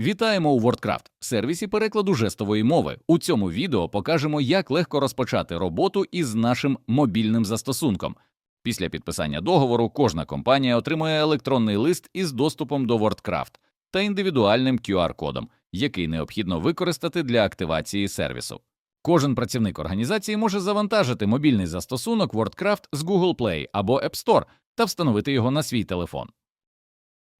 Вітаємо у WordCraft, сервісі перекладу жестової мови. У цьому відео покажемо, як легко розпочати роботу із нашим мобільним застосунком. Після підписання договору кожна компанія отримує електронний лист із доступом до WordCraft та індивідуальним QR-кодом, який необхідно використати для активації сервісу. Кожен працівник організації може завантажити мобільний застосунок WordCraft з Google Play або App Store та встановити його на свій телефон.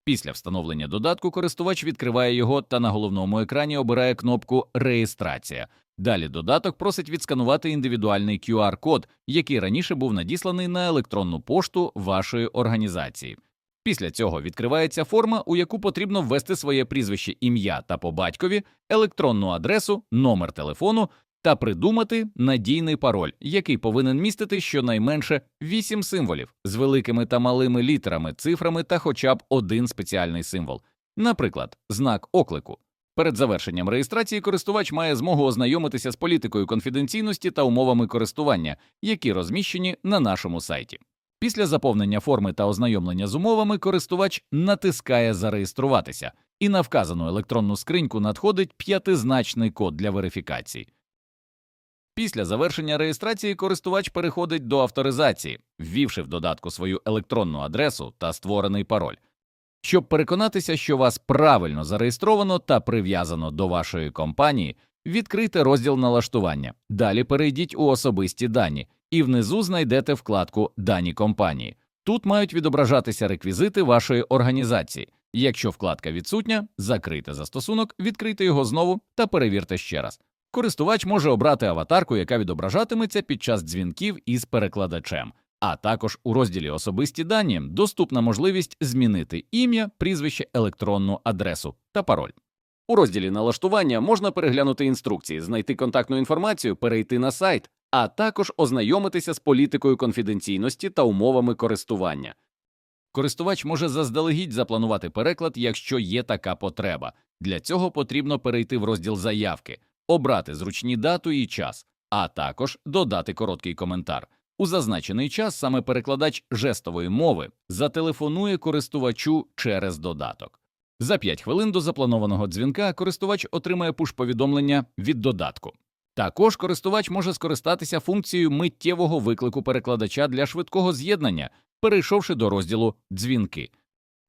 Після встановлення додатку користувач відкриває його та на головному екрані обирає кнопку Реєстрація. Далі додаток просить відсканувати індивідуальний QR-код, який раніше був надісланий на електронну пошту вашої організації. Після цього відкривається форма, у яку потрібно ввести своє прізвище, ім'я та по батькові, електронну адресу, номер телефону та придумати надійний пароль, який повинен містити щонайменше 8 символів з великими та малими літерами, цифрами та хоча б один спеціальний символ, наприклад, знак оклику. Перед завершенням реєстрації користувач має змогу ознайомитися з політикою конфіденційності та умовами користування, які розміщені на нашому сайті. Після заповнення форми та ознайомлення з умовами користувач натискає Зареєструватися, і на вказану електронну скриньку надходить п'ятизначний код для верифікації. Після завершення реєстрації користувач переходить до авторизації, ввівши в додатку свою електронну адресу та створений пароль. Щоб переконатися, що вас правильно зареєстровано та прив'язано до вашої компанії, відкрийте розділ налаштування. Далі перейдіть у особисті дані і внизу знайдете вкладку Дані компанії. Тут мають відображатися реквізити вашої організації. Якщо вкладка відсутня, закрийте застосунок, відкрийте його знову та перевірте ще раз. Користувач може обрати аватарку, яка відображатиметься під час дзвінків із перекладачем. А також у розділі Особисті дані доступна можливість змінити ім'я, прізвище, електронну адресу та пароль. У розділі налаштування можна переглянути інструкції, знайти контактну інформацію, перейти на сайт, а також ознайомитися з політикою конфіденційності та умовами користування. Користувач може заздалегідь запланувати переклад, якщо є така потреба. Для цього потрібно перейти в розділ заявки, обрати зручні дату і час, а також додати короткий коментар. У зазначений час саме перекладач жестової мови зателефонує користувачу через додаток. За 5 хвилин до запланованого дзвінка користувач отримає пуш-повідомлення від додатку. Також користувач може скористатися функцією миттєвого виклику перекладача для швидкого з'єднання, перейшовши до розділу Дзвінки.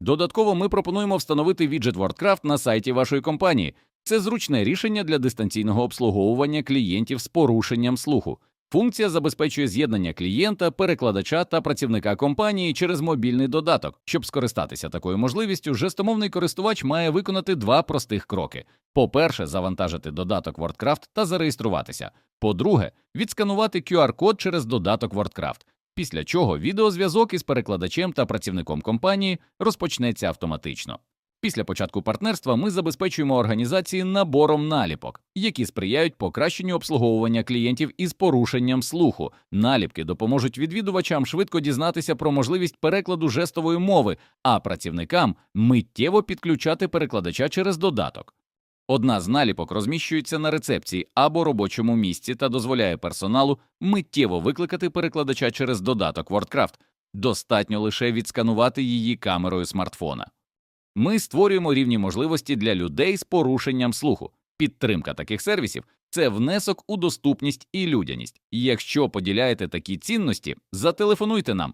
Додатково ми пропонуємо встановити віджит WordCraft на сайті вашої компанії. Це зручне рішення для дистанційного обслуговування клієнтів з порушенням слуху. Функція забезпечує з'єднання клієнта, перекладача та працівника компанії через мобільний додаток. Щоб скористатися такою можливістю, жестомовний користувач має виконати два простих кроки: по-перше, завантажити додаток WordCraft та зареєструватися. По-друге, відсканувати QR-код через додаток WordCraft. Після чого відеозв'язок із перекладачем та працівником компанії розпочнеться автоматично. Після початку партнерства ми забезпечуємо організації набором наліпок, які сприяють покращенню обслуговування клієнтів із порушенням слуху. Наліпки допоможуть відвідувачам швидко дізнатися про можливість перекладу жестової мови, а працівникам миттєво підключати перекладача через додаток. Одна з наліпок розміщується на рецепції або робочому місці та дозволяє персоналу миттєво викликати перекладача через додаток WordCraft. Достатньо лише відсканувати її камерою смартфона. Ми створюємо рівні можливості для людей з порушенням слуху. Підтримка таких сервісів це внесок у доступність і людяність. Якщо поділяєте такі цінності, зателефонуйте нам.